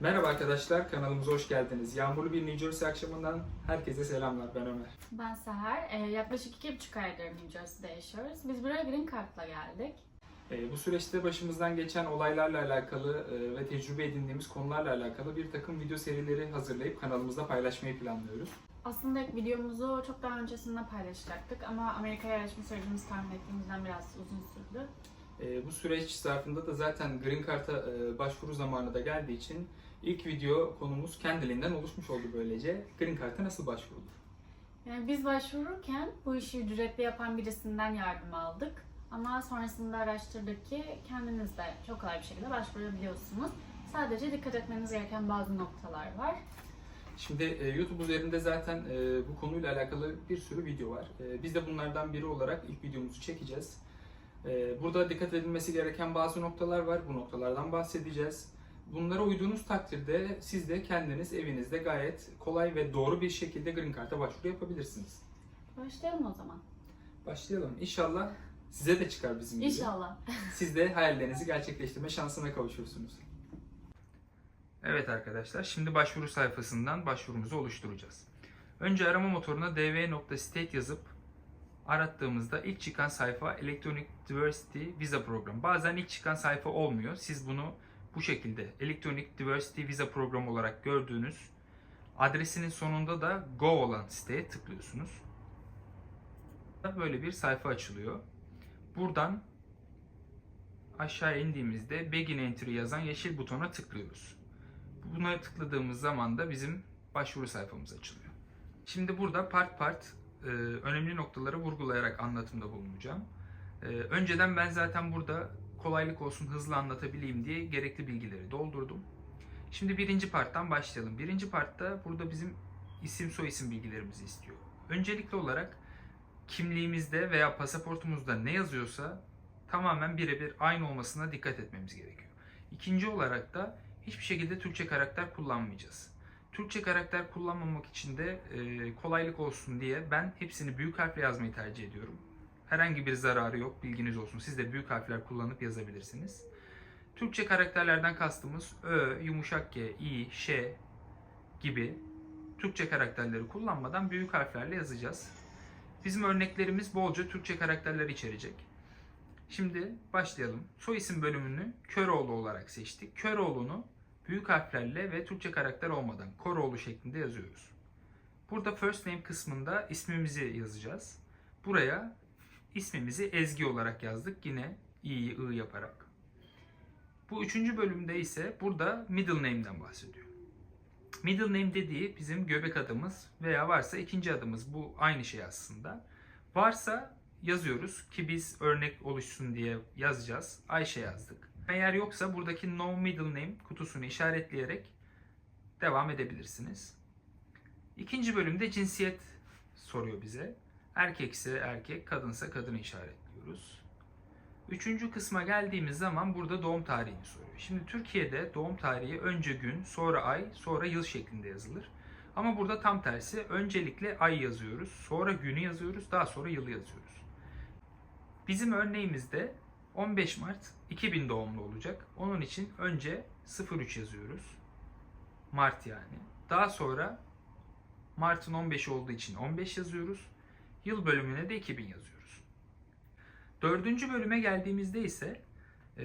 Merhaba arkadaşlar, kanalımıza hoş geldiniz. Yağmurlu bir New Jersey akşamından herkese selamlar, ben Ömer. Ben Seher. Ee, yaklaşık iki buçuk aydır New Jersey'de yaşıyoruz. Biz buraya Green Card'la geldik. Ee, bu süreçte başımızdan geçen olaylarla alakalı e, ve tecrübe edindiğimiz konularla alakalı bir takım video serileri hazırlayıp kanalımızda paylaşmayı planlıyoruz. Aslında ilk videomuzu çok daha öncesinde paylaşacaktık ama Amerika'ya yerleşme sürecimiz tahmin ettiğimizden biraz uzun sürdü. Ee, bu süreç zarfında da zaten Green Card'a e, başvuru zamanı da geldiği için ilk video konumuz kendiliğinden oluşmuş oldu böylece. Green Card'a nasıl başvurulur? Yani biz başvururken bu işi ücretli yapan birisinden yardım aldık. Ama sonrasında araştırdık ki kendiniz de çok kolay bir şekilde başvurabiliyorsunuz. Sadece dikkat etmeniz gereken bazı noktalar var. Şimdi e, YouTube üzerinde zaten e, bu konuyla alakalı bir sürü video var. E, biz de bunlardan biri olarak ilk videomuzu çekeceğiz. E, burada dikkat edilmesi gereken bazı noktalar var. Bu noktalardan bahsedeceğiz. Bunlara uyduğunuz takdirde siz de kendiniz evinizde gayet kolay ve doğru bir şekilde Green Card'a başvuru yapabilirsiniz. Başlayalım o zaman. Başlayalım. İnşallah size de çıkar bizim gibi. İnşallah. Siz de hayallerinizi gerçekleştirme şansına kavuşursunuz. Evet arkadaşlar, şimdi başvuru sayfasından başvurumuzu oluşturacağız. Önce arama motoruna dv.state yazıp arattığımızda ilk çıkan sayfa Electronic Diversity Visa Program. Bazen ilk çıkan sayfa olmuyor. Siz bunu bu şekilde Electronic Diversity Visa Program olarak gördüğünüz adresinin sonunda da Go olan siteye tıklıyorsunuz. Böyle bir sayfa açılıyor. Buradan aşağı indiğimizde Begin Entry yazan yeşil butona tıklıyoruz. Buna tıkladığımız zaman da bizim başvuru sayfamız açılıyor. Şimdi burada part part e, önemli noktaları vurgulayarak anlatımda bulunacağım. E, önceden ben zaten burada kolaylık olsun hızlı anlatabileyim diye gerekli bilgileri doldurdum. Şimdi birinci parttan başlayalım. Birinci partta burada bizim isim soyisim bilgilerimizi istiyor. Öncelikli olarak kimliğimizde veya pasaportumuzda ne yazıyorsa tamamen birebir aynı olmasına dikkat etmemiz gerekiyor. İkinci olarak da hiçbir şekilde Türkçe karakter kullanmayacağız. Türkçe karakter kullanmamak için de e, kolaylık olsun diye ben hepsini büyük harfle yazmayı tercih ediyorum. Herhangi bir zararı yok, bilginiz olsun. Siz de büyük harfler kullanıp yazabilirsiniz. Türkçe karakterlerden kastımız Ö, yumuşak G, İ, Ş gibi Türkçe karakterleri kullanmadan büyük harflerle yazacağız. Bizim örneklerimiz bolca Türkçe karakterler içerecek. Şimdi başlayalım. Soy isim bölümünü Köroğlu olarak seçtik. Köroğlu'nu büyük harflerle ve Türkçe karakter olmadan Koroğlu şeklinde yazıyoruz. Burada first name kısmında ismimizi yazacağız. Buraya ismimizi Ezgi olarak yazdık. Yine i'yi ı yaparak. Bu üçüncü bölümde ise burada middle name'den bahsediyor. Middle name dediği bizim göbek adımız veya varsa ikinci adımız. Bu aynı şey aslında. Varsa yazıyoruz ki biz örnek oluşsun diye yazacağız. Ayşe yazdık. Eğer yoksa buradaki no middle name kutusunu işaretleyerek devam edebilirsiniz. İkinci bölümde cinsiyet soruyor bize. Erkekse erkek, kadınsa kadını işaretliyoruz. Üçüncü kısma geldiğimiz zaman burada doğum tarihini soruyor. Şimdi Türkiye'de doğum tarihi önce gün, sonra ay, sonra yıl şeklinde yazılır. Ama burada tam tersi. Öncelikle ay yazıyoruz, sonra günü yazıyoruz, daha sonra yılı yazıyoruz. Bizim örneğimizde 15 Mart 2000 doğumlu olacak. Onun için önce 03 yazıyoruz. Mart yani. Daha sonra Mart'ın 15 olduğu için 15 yazıyoruz. Yıl bölümüne de 2000 yazıyoruz. Dördüncü bölüme geldiğimizde ise e,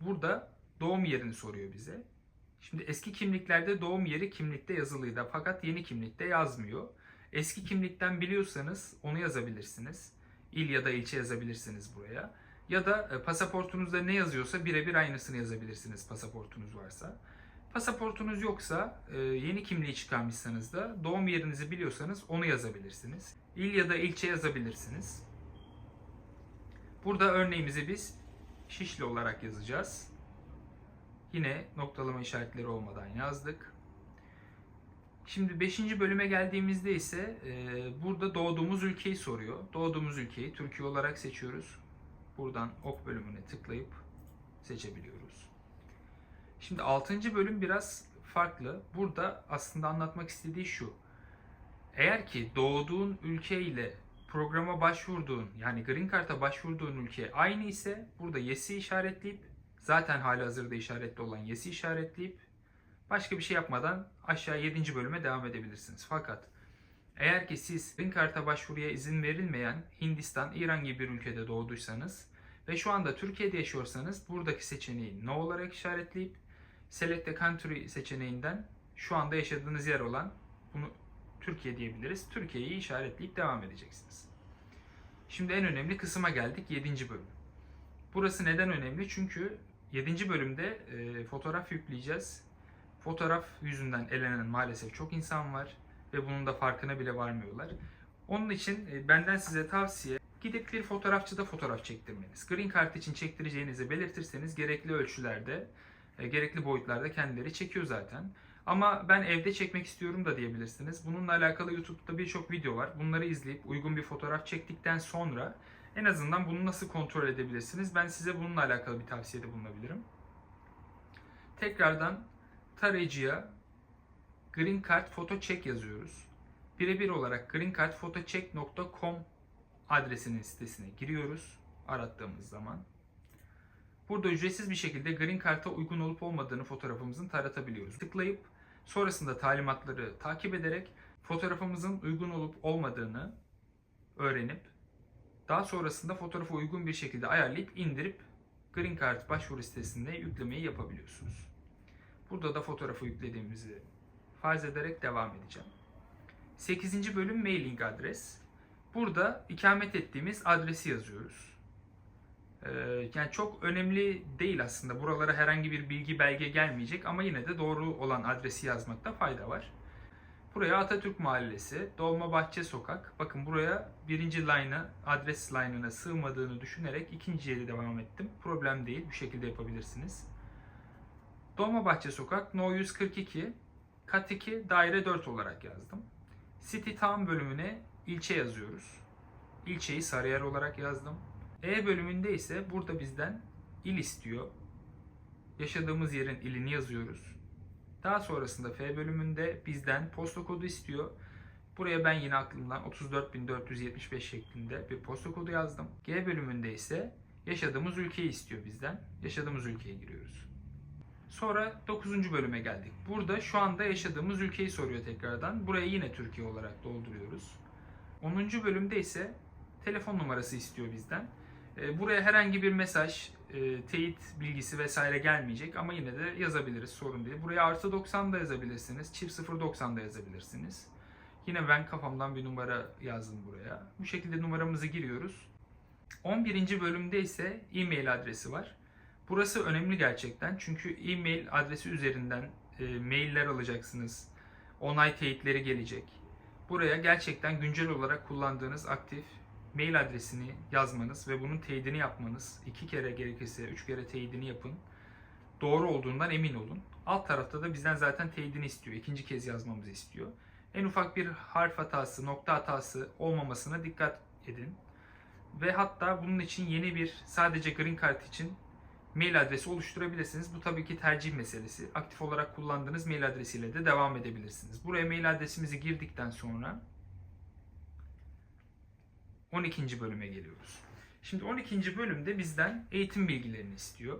burada doğum yerini soruyor bize. Şimdi eski kimliklerde doğum yeri kimlikte yazılıydı fakat yeni kimlikte yazmıyor. Eski kimlikten biliyorsanız onu yazabilirsiniz. İl ya da ilçe yazabilirsiniz buraya. Ya da e, pasaportunuzda ne yazıyorsa birebir aynısını yazabilirsiniz pasaportunuz varsa. Pasaportunuz yoksa e, yeni kimliği çıkarmışsanız da doğum yerinizi biliyorsanız onu yazabilirsiniz. İl ya da ilçe yazabilirsiniz. Burada örneğimizi biz Şişli olarak yazacağız. Yine noktalama işaretleri olmadan yazdık. Şimdi 5. bölüme geldiğimizde ise e, burada doğduğumuz ülkeyi soruyor. Doğduğumuz ülkeyi Türkiye olarak seçiyoruz. Buradan ok bölümüne tıklayıp seçebiliyoruz. Şimdi 6. bölüm biraz farklı. Burada aslında anlatmak istediği şu. Eğer ki doğduğun ülke ile programa başvurduğun yani Green Card'a başvurduğun ülke aynı ise burada yes'i işaretleyip zaten hali hazırda işaretli olan yes'i işaretleyip Başka bir şey yapmadan aşağı 7. bölüme devam edebilirsiniz. Fakat eğer ki siz Green Card'a başvuruya izin verilmeyen Hindistan, İran gibi bir ülkede doğduysanız ve şu anda Türkiye'de yaşıyorsanız buradaki seçeneği no olarak işaretleyip Select a Country seçeneğinden şu anda yaşadığınız yer olan bunu Türkiye diyebiliriz. Türkiye'yi işaretleyip devam edeceksiniz. Şimdi en önemli kısma geldik 7. bölüm. Burası neden önemli? Çünkü 7. bölümde e, fotoğraf yükleyeceğiz. Fotoğraf yüzünden elenen maalesef çok insan var ve bunun da farkına bile varmıyorlar. Onun için e, benden size tavsiye gidip bir fotoğrafçıda fotoğraf çektirmeniz. Green Card için çektireceğinizi belirtirseniz gerekli ölçülerde, e, gerekli boyutlarda kendileri çekiyor zaten. Ama ben evde çekmek istiyorum da diyebilirsiniz. Bununla alakalı YouTube'da birçok video var. Bunları izleyip uygun bir fotoğraf çektikten sonra en azından bunu nasıl kontrol edebilirsiniz? Ben size bununla alakalı bir tavsiyede bulunabilirim. Tekrardan tarayıcıya Green Card Photo Check yazıyoruz. Birebir olarak greencardphotocheck.com adresinin sitesine giriyoruz arattığımız zaman. Burada ücretsiz bir şekilde Green Card'a uygun olup olmadığını fotoğrafımızın taratabiliyoruz. Tıklayıp sonrasında talimatları takip ederek fotoğrafımızın uygun olup olmadığını öğrenip daha sonrasında fotoğrafı uygun bir şekilde ayarlayıp indirip Green Card başvuru sitesinde yüklemeyi yapabiliyorsunuz. Burada da fotoğrafı yüklediğimizi farz ederek devam edeceğim. 8. bölüm mailing adres. Burada ikamet ettiğimiz adresi yazıyoruz. Ee, yani çok önemli değil aslında. Buralara herhangi bir bilgi belge gelmeyecek ama yine de doğru olan adresi yazmakta fayda var. Buraya Atatürk Mahallesi, Dolmabahçe Sokak. Bakın buraya birinci line'a, adres line'ına sığmadığını düşünerek ikinciye de devam ettim. Problem değil, bu şekilde yapabilirsiniz. Dolmabahçe Sokak, No 142, Kat 2, Daire 4 olarak yazdım. City Town bölümüne ilçe yazıyoruz. İlçeyi Sarıyer olarak yazdım. E bölümünde ise burada bizden il istiyor. Yaşadığımız yerin ilini yazıyoruz. Daha sonrasında F bölümünde bizden posta kodu istiyor. Buraya ben yine aklımdan 34475 şeklinde bir posta kodu yazdım. G bölümünde ise yaşadığımız ülkeyi istiyor bizden. Yaşadığımız ülkeye giriyoruz. Sonra 9. bölüme geldik. Burada şu anda yaşadığımız ülkeyi soruyor tekrardan. Buraya yine Türkiye olarak dolduruyoruz. 10. bölümde ise telefon numarası istiyor bizden. E, Buraya herhangi bir mesaj, e, teyit bilgisi vesaire gelmeyecek ama yine de yazabiliriz sorun değil. Buraya artı 90 da yazabilirsiniz, çift 090 da yazabilirsiniz. Yine ben kafamdan bir numara yazdım buraya. Bu şekilde numaramızı giriyoruz. 11. bölümde ise e-mail adresi var. Burası önemli gerçekten çünkü e-mail adresi üzerinden e, mailler alacaksınız. Onay teyitleri gelecek. Buraya gerçekten güncel olarak kullandığınız aktif mail adresini yazmanız ve bunun teyidini yapmanız, iki kere gerekirse üç kere teyidini yapın. Doğru olduğundan emin olun. Alt tarafta da bizden zaten teyidini istiyor. ikinci kez yazmamızı istiyor. En ufak bir harf hatası, nokta hatası olmamasına dikkat edin. Ve hatta bunun için yeni bir sadece Green Card için mail adresi oluşturabilirsiniz. Bu tabii ki tercih meselesi. Aktif olarak kullandığınız mail adresiyle de devam edebilirsiniz. Buraya mail adresimizi girdikten sonra 12. bölüme geliyoruz. Şimdi 12. bölümde bizden eğitim bilgilerini istiyor.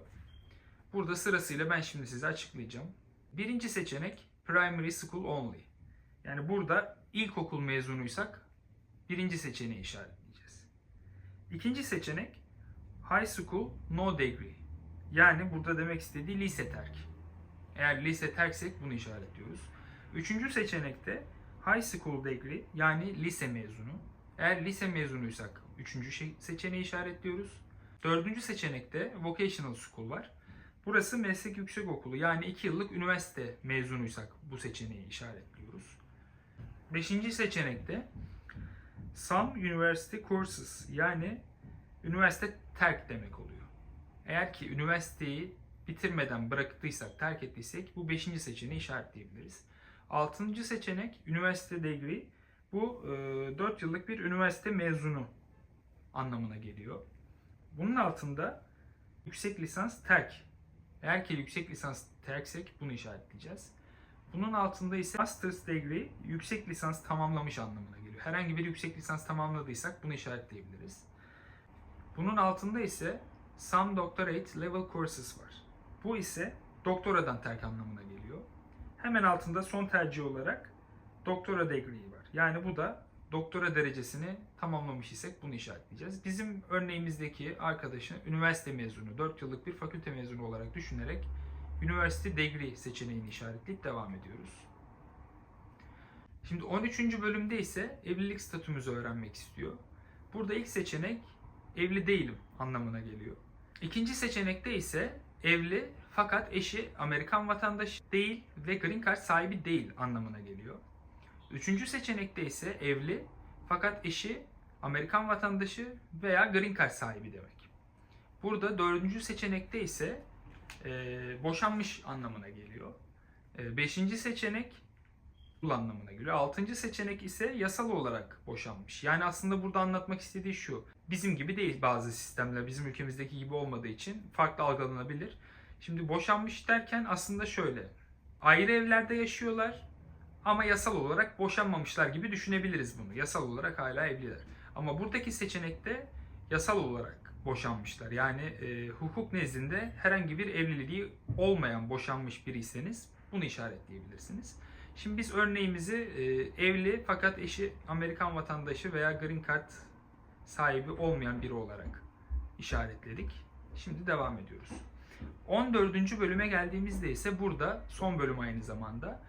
Burada sırasıyla ben şimdi size açıklayacağım. Birinci seçenek Primary School Only. Yani burada ilkokul mezunuysak birinci seçeneği işaretleyeceğiz. İkinci seçenek High School No Degree. Yani burada demek istediği lise terk. Eğer lise terksek bunu işaretliyoruz. Üçüncü seçenekte High School Degree yani lise mezunu. Eğer lise mezunuysak üçüncü şey- seçeneği işaretliyoruz. Dördüncü seçenekte Vocational School var. Burası meslek yüksek okulu yani 2 yıllık üniversite mezunuysak bu seçeneği işaretliyoruz. Beşinci seçenekte Some University Courses yani üniversite terk demek oluyor. Eğer ki üniversiteyi bitirmeden bıraktıysak, terk ettiysek bu beşinci seçeneği işaretleyebiliriz. Altıncı seçenek üniversite degree. Bu 4 yıllık bir üniversite mezunu anlamına geliyor. Bunun altında yüksek lisans terk. Eğer ki yüksek lisans terksek bunu işaretleyeceğiz. Bunun altında ise master's degree yüksek lisans tamamlamış anlamına geliyor. Herhangi bir yüksek lisans tamamladıysak bunu işaretleyebiliriz. Bunun altında ise some doctorate level courses var. Bu ise doktoradan terk anlamına geliyor. Hemen altında son tercih olarak doktora degree var. Yani bu da doktora derecesini tamamlamış isek bunu işaretleyeceğiz. Bizim örneğimizdeki arkadaşın üniversite mezunu, 4 yıllık bir fakülte mezunu olarak düşünerek University Degree seçeneğini işaretleyip devam ediyoruz. Şimdi 13. bölümde ise evlilik statümüzü öğrenmek istiyor. Burada ilk seçenek evli değilim anlamına geliyor. İkinci seçenekte ise evli fakat eşi Amerikan vatandaşı değil ve green card sahibi değil anlamına geliyor. Üçüncü seçenekte ise evli fakat eşi Amerikan vatandaşı veya green card sahibi demek. Burada dördüncü seçenekte ise e, boşanmış anlamına geliyor. E, beşinci seçenek anlamına geliyor. Altıncı seçenek ise yasal olarak boşanmış. Yani aslında burada anlatmak istediği şu. Bizim gibi değil bazı sistemler. Bizim ülkemizdeki gibi olmadığı için farklı algılanabilir. Şimdi boşanmış derken aslında şöyle. Ayrı evlerde yaşıyorlar ama yasal olarak boşanmamışlar gibi düşünebiliriz bunu. Yasal olarak hala evliler. Ama buradaki seçenekte yasal olarak boşanmışlar. Yani e, hukuk nezdinde herhangi bir evliliği olmayan boşanmış biriyseniz bunu işaretleyebilirsiniz. Şimdi biz örneğimizi e, evli fakat eşi Amerikan vatandaşı veya green card sahibi olmayan biri olarak işaretledik. Şimdi devam ediyoruz. 14. bölüme geldiğimizde ise burada son bölüm aynı zamanda.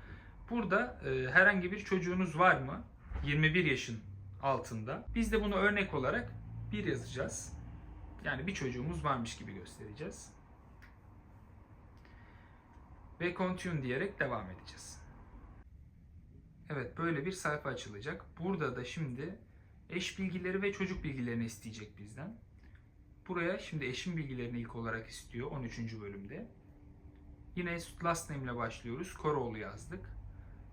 Burada e, herhangi bir çocuğunuz var mı? 21 yaşın altında. Biz de bunu örnek olarak bir yazacağız. Yani bir çocuğumuz varmış gibi göstereceğiz. Ve continue diyerek devam edeceğiz. Evet böyle bir sayfa açılacak. Burada da şimdi eş bilgileri ve çocuk bilgilerini isteyecek bizden. Buraya şimdi eşin bilgilerini ilk olarak istiyor 13. bölümde. Yine last name ile başlıyoruz. Koroğlu yazdık.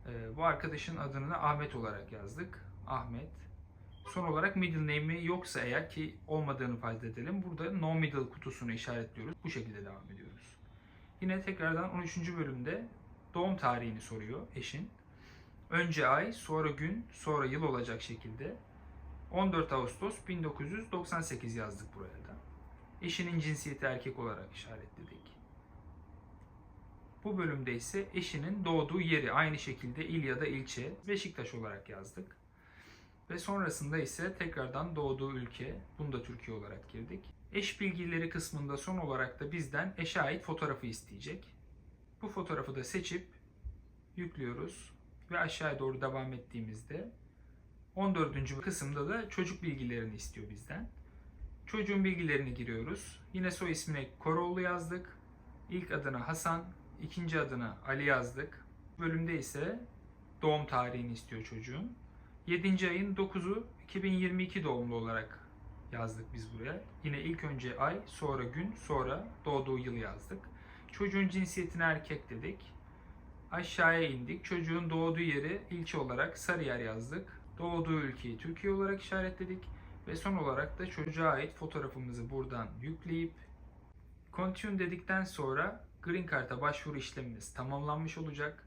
Ee, bu arkadaşın adını Ahmet olarak yazdık. Ahmet. Son olarak middle name'i yoksa eğer ki olmadığını farz edelim. Burada no middle kutusunu işaretliyoruz. Bu şekilde devam ediyoruz. Yine tekrardan 13. bölümde doğum tarihini soruyor eşin. Önce ay, sonra gün, sonra yıl olacak şekilde 14 Ağustos 1998 yazdık buraya da. Eşinin cinsiyeti erkek olarak işaretledik. Bu bölümde ise eşinin doğduğu yeri aynı şekilde il ya da ilçe Beşiktaş olarak yazdık. Ve sonrasında ise tekrardan doğduğu ülke, bunu da Türkiye olarak girdik. Eş bilgileri kısmında son olarak da bizden eşe ait fotoğrafı isteyecek. Bu fotoğrafı da seçip yüklüyoruz ve aşağıya doğru devam ettiğimizde 14. kısımda da çocuk bilgilerini istiyor bizden. Çocuğun bilgilerini giriyoruz. Yine soy ismine Koroğlu yazdık. İlk adına Hasan, ikinci adına Ali yazdık. Bölümde ise doğum tarihini istiyor çocuğun. 7. ayın 9'u 2022 doğumlu olarak yazdık biz buraya. Yine ilk önce ay, sonra gün, sonra doğduğu yıl yazdık. Çocuğun cinsiyetini erkek dedik. Aşağıya indik. Çocuğun doğduğu yeri ilçe olarak Sarıyer yazdık. Doğduğu ülkeyi Türkiye olarak işaretledik. Ve son olarak da çocuğa ait fotoğrafımızı buradan yükleyip Continue dedikten sonra Green Card'a başvuru işlemimiz tamamlanmış olacak.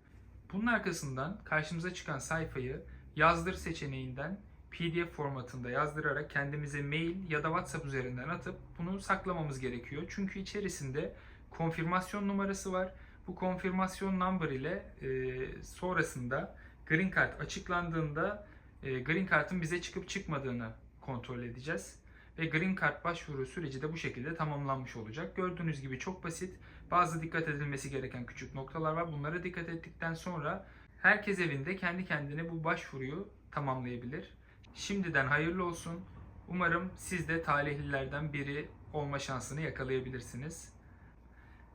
Bunun arkasından karşımıza çıkan sayfayı yazdır seçeneğinden PDF formatında yazdırarak kendimize mail ya da WhatsApp üzerinden atıp bunu saklamamız gerekiyor. Çünkü içerisinde konfirmasyon numarası var. Bu konfirmasyon number ile e, sonrasında Green Card açıklandığında e, Green Card'ın bize çıkıp çıkmadığını kontrol edeceğiz. Ve Green Card başvuru süreci de bu şekilde tamamlanmış olacak. Gördüğünüz gibi çok basit. Bazı dikkat edilmesi gereken küçük noktalar var. Bunlara dikkat ettikten sonra herkes evinde kendi kendine bu başvuruyu tamamlayabilir. Şimdiden hayırlı olsun. Umarım siz de talihlilerden biri olma şansını yakalayabilirsiniz.